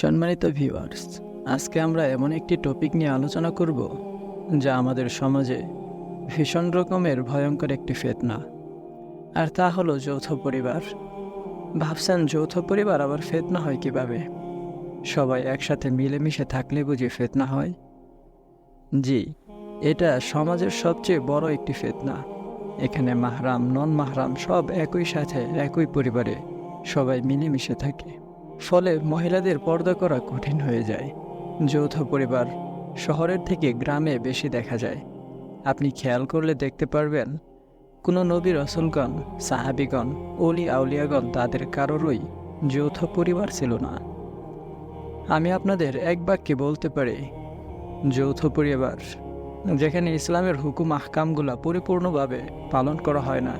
সম্মানিত ভিউয়ার্স আজকে আমরা এমন একটি টপিক নিয়ে আলোচনা করব, যা আমাদের সমাজে ভীষণ রকমের ভয়ঙ্কর একটি ফেতনা। আর তা হলো যৌথ পরিবার। ভাবছেন যৌথ পরিবার আবার ফেতনা হয় কীভাবে? সবাই একসাথে মিলেমিশে থাকলে বুঝি ফেতনা হয়? জি, এটা সমাজের সবচেয়ে বড় একটি ফেতনা। এখানে মাহরাম নন মাহরাম সব একই সাথে, একই পরিবারে সবাই মিলেমিশে থাকে। ফলে মহিলাদের পর্দা করা কঠিন হয়ে যায়। যৌথ পরিবার শহরের থেকে গ্রামে বেশি দেখা যায়। আপনি খেয়াল করলে দেখতে পারবেন, কোনো নবী রসুলগণ, সাহাবিগণ অলি আউলিয়াগণ তাদের কারোরই যৌথ পরিবার ছিল না। আমি আপনাদের এক বাক্যে বলতে পারি, যৌথ পরিবার, যেখানে ইসলামের হুকুম আহকামগুলা পরিপূর্ণভাবে পালন করা হয় না,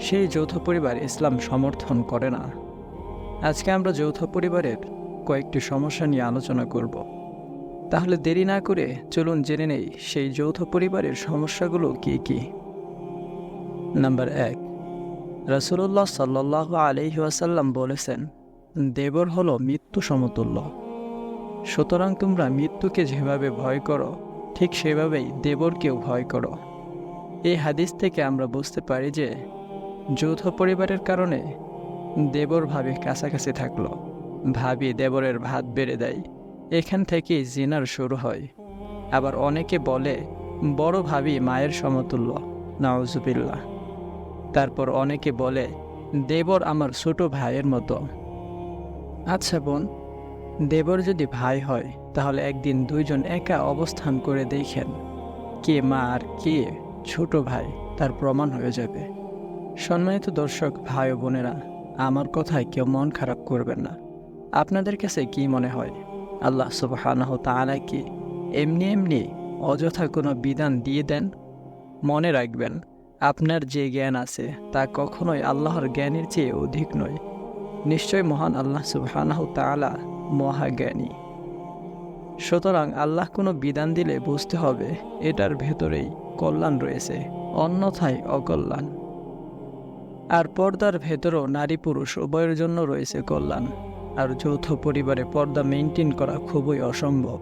সেই যৌথ পরিবার ইসলাম সমর্থন করে না। আজকে আমরা যৌথ পরিবারের কয়েকটি সমস্যা নিয়ে আলোচনা করব। তাহলে দেরি না করে চলুন জেনে নেই সেই যৌথ পরিবারের সমস্যাগুলো কি কি। নাম্বার এক রসুল্লাহ সাল্লাহ আলহি ওয়াসাল্লাম বলেছেন, দেবর হলো মৃত্যু সমতুল্য। সুতরাং তোমরা মৃত্যুকে যেভাবে ভয় করো, ঠিক সেভাবেই দেবরকেও ভয় করো। এই হাদিস থেকে আমরা বুঝতে পারি যে, যৌথ পরিবারের কারণে দেবর ভাবে কাছাকাছি থাকল। ভাবি দেবরের ভাত বেড়ে দেয়। এখান থেকেই জিনার শুরু হয়। আবার অনেকে বলে, বড় ভাবি মায়ের সমতুল্য। নাউজুবিল্লাহ। তারপর অনেকে বলে, দেবর আমার ছোট ভাইয়ের মতো। আচ্ছা বোন, দেবর যদি ভাই হয়, তাহলে একদিন দুইজন একা অবস্থান করে দেখেন। কে মা আর কে ছোট ভাই, তার প্রমাণ হয়ে যাবে। সম্মানিত দর্শক, ভাই বোনেরা আমার কথায় কেউ মন খারাপ করবেন না। আপনাদের কাছে কি মনে হয়? আল্লাহ সুবাহানাহ তাআলা কি এমনি এমনি অযথা কোনো বিধান দিয়ে দেন? মনে রাখবেন, আপনার যে জ্ঞান আছে তা কখনোই আল্লাহর জ্ঞানের চেয়ে অধিক নয়। নিশ্চয় মহান আল্লাহ সুবাহানাহ তাআলা মহাজ্ঞানী। সুতরাং আল্লাহ কোনো বিধান দিলে বুঝতে হবে, এটার ভেতরেই কল্যাণ রয়েছে, অন্যথায় অকল্যাণ। আর পর্দার ভেতরও নারী পুরুষ উভয়ের জন্য রয়েছে কল্যাণ। আর যৌথ পরিবারে পর্দা মেনটেন করা খুবই অসম্ভব।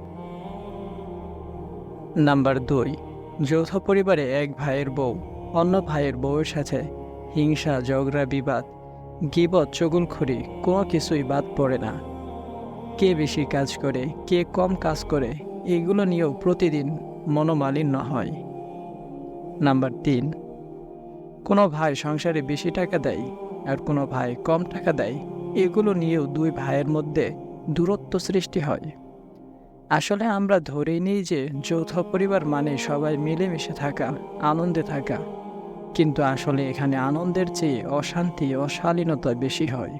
নাম্বার দুই, যৌথ পরিবারে এক ভাইয়ের বউ। অন্য ভাইয়ের বউয়ের সাথে হিংসা, ঝগড়া, বিবাদ, গিবত চগুলখড়ি কোনো কিছুই বাদ পড়ে না। কে বেশি কাজ করে, কে কম কাজ করে, এগুলো নিয়েও প্রতিদিন মনোমালিন্য হয়। নাম্বার তিন কোনো ভাই সংসারে বেশি টাকা দেয় আর কোনো ভাই কম টাকা দেয়, এগুলো নিয়েও দুই ভাইয়ের মধ্যে দূরত্ব সৃষ্টি হয়। আসলে আমরা ধরেই নিই যে যৌথ পরিবার মানে সবাই মিলেমিশে থাকা, আনন্দে থাকা। কিন্তু আসলে এখানে আনন্দের চেয়ে অশান্তি, অশালীনতা বেশি হয়,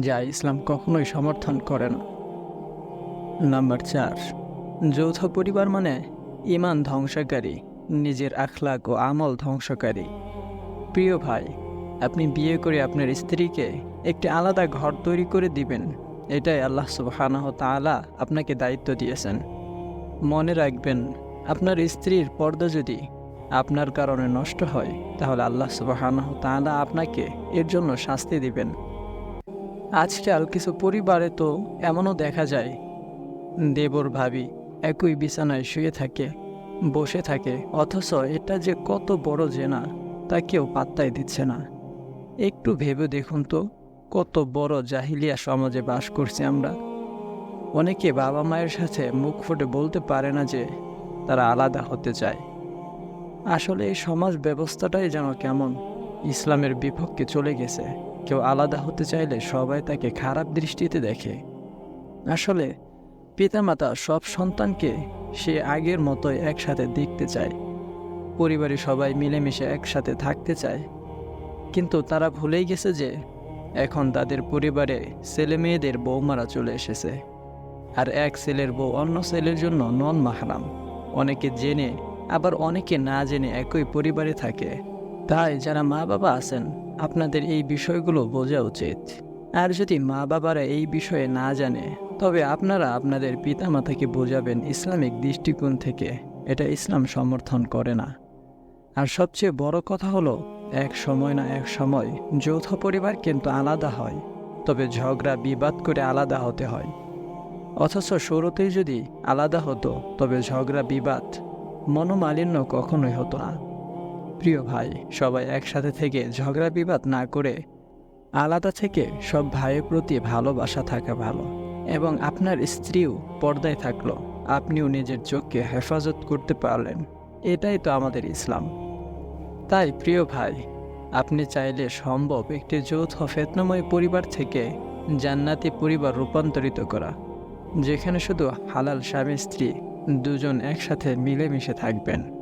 যা ইসলাম কখনোই সমর্থন করে না। নাম্বার চার, যৌথ পরিবার মানে ইমান ধ্বংসকারী, নিজের আখলাক ও আমল ধ্বংসকারী। প্রিয় ভাই, আপনি বিয়ে করে আপনার স্ত্রীকে একটি আলাদা ঘর তৈরি করে দিবেন। এটাই আল্লাহ সুবহানাহ তাআলা আপনাকে দায়িত্ব দিয়েছেন। মনে রাখবেন, আপনার স্ত্রীর পর্দা যদি আপনার কারণে নষ্ট হয়, তাহলে আল্লাহ সুবহানাহ তাআলা আপনাকে এর জন্য শাস্তি দিবেন। আজকাল কিছু পরিবারে তো এমনও দেখা যায়, দেবর ভাবি একই বিছানায় শুয়ে থাকে, বসে থাকে, অথচ এটা যে কত বড় জেনা। তা কেউ পাত্তাই দিচ্ছে না। একটু ভেবে দেখুন তো, কত বড় জাহিলিয়া সমাজে বাস করছি আমরা। অনেকে বাবা মায়ের সাথে মুখ ফুটে বলতে পারে না যে তারা আলাদা হতে চায়। আসলে এই সমাজ ব্যবস্থাটাই যেন কেমন, ইসলামের বিপক্ষে চলে গেছে। কেউ আলাদা হতে চাইলে সবাই তাকে খারাপ দৃষ্টিতে দেখে। আসলে পিতামাতা সব সন্তানকে সে আগের মতোই একসাথে দেখতে চায়। পরিবারে সবাই মিলেমিশে একসাথে থাকতে চায়। কিন্তু তারা ভুলেই গেছে যে এখন তাদের পরিবারে ছেলে মেয়েদের বৌমারা চলে এসেছে। আর এক ছেলের বউ অন্য ছেলের জন্য নন মাহরাম অনেকে জেনে, আবার অনেকে না জেনে একই পরিবারে থাকে। তাই যারা মা বাবা আছেন, আপনাদের এই বিষয়গুলো বোঝা উচিত। আর যদি মা বাবারা এই বিষয়ে না জানে, তবে আপনারা আপনাদের পিতামাতাকে বোঝাবেন ইসলামিক দৃষ্টিকোণ থেকে। এটা ইসলাম সমর্থন করে না। আর সবচেয়ে বড় কথা হলো, এক সময় না এক সময় যৌথ পরিবার কিন্তু আলাদা হয়, তবে ঝগড়া, বিবাদ করে আলাদা হতে হয়। অথচ শুরুতেই যদি আলাদা হতো, তবে ঝগড়া, বিবাদ মনোমালিন্য কখনোই হতো না। প্রিয় ভাই, সবাই একসাথে থেকে ঝগড়া, বিবাদ না করে আলাদা থেকে সব ভাইয়ের প্রতি ভালোবাসা থাকা ভালো, এবং আপনার স্ত্রীও পর্দায় থাকল। আপনিও নিজের চোখকে হেফাজত করতে পারলেন। এটাই তো আমাদের ইসলাম। তাই, প্রিয় ভাই, আপনি চাইলে সম্ভব একটি যৌথ ফেতনাময় পরিবার থেকে জান্নাতি পরিবার রূপান্তরিত করা, যেখানে শুধু হালাল স্বামী স্ত্রী দুজন একসাথে মিলেমিশে থাকবেন।